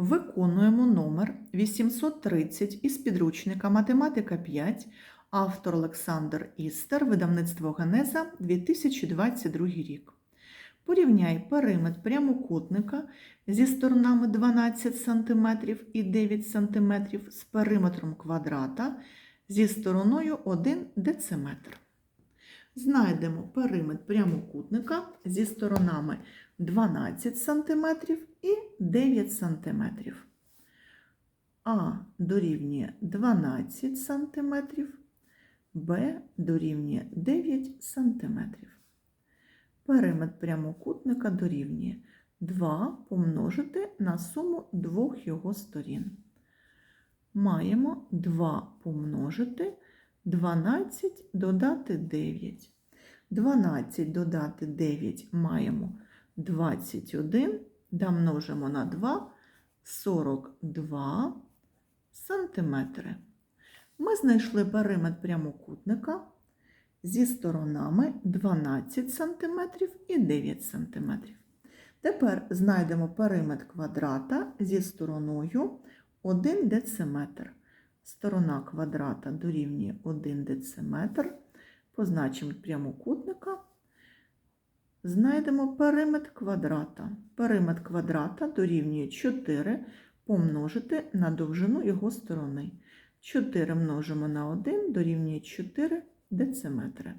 Виконуємо номер 830 із підручника Математика 5, автор Олександр Істер, видавництво Генеза 2022 рік. Порівняй периметр прямокутника зі сторонами 12 см і 9 см з периметром квадрата зі стороною 1 дециметр. Знайдемо периметр прямокутника зі сторонами 12 см і 9 см. А дорівнює 12 см, Б дорівнює 9 см. Периметр прямокутника дорівнює 2 помножити на суму двох його сторін. Маємо 2 помножити 12 додати 9. 12 додати 9 маємо 21, да множимо на 2 42 сантиметри. Ми знайшли периметр прямокутника зі сторонами 12 см і 9 см. Тепер знайдемо периметр квадрата зі стороною 1 дециметр. Сторона квадрата дорівнює 1 дециметр. Позначимо прямокутника. Знайдемо периметр квадрата. Периметр квадрата дорівнює 4 помножити на довжину його сторони. 4 множимо на 1 дорівнює 4 дециметри.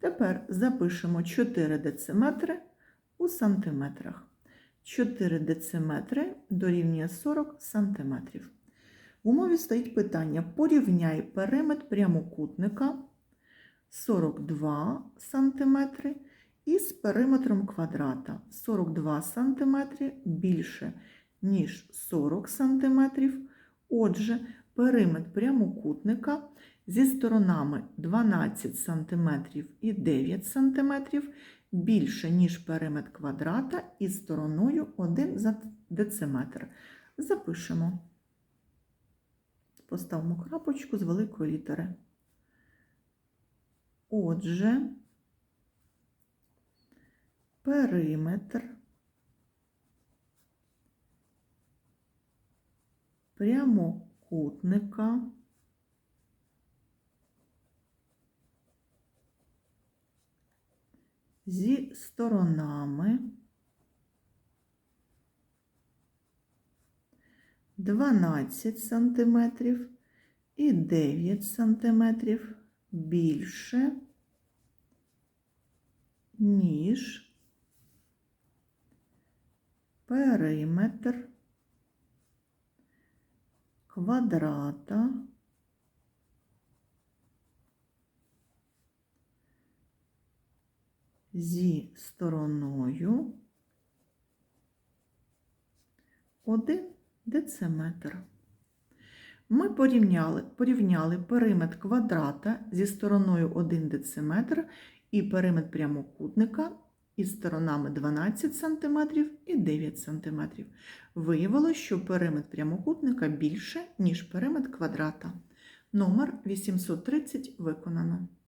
Тепер запишемо 4 дециметри у сантиметрах. 4 дециметри дорівнює 40 сантиметрів. В умові стоїть питання: порівняй периметр прямокутника 42 см із периметром квадрата 42 см більше, ніж 40 см. Отже, периметр прямокутника зі сторонами 12 см і 9 см більше, ніж периметр квадрата із стороною 1 дециметр. Запишемо. Поставимо крапочку з великої літери. Отже, периметр. Прямокутника. Зі сторонами. 12 сантиметрів і 9 сантиметрів більше, ніж периметр квадрата зі стороною 1 дециметр. Ми порівняли, порівняли периметр квадрата зі стороною 1 дециметр і периметр прямокутника із сторонами 12 см і 9 см. Виявилося, що перемет прямокутника більше, ніж перемет квадрата. Номер 830 виконано.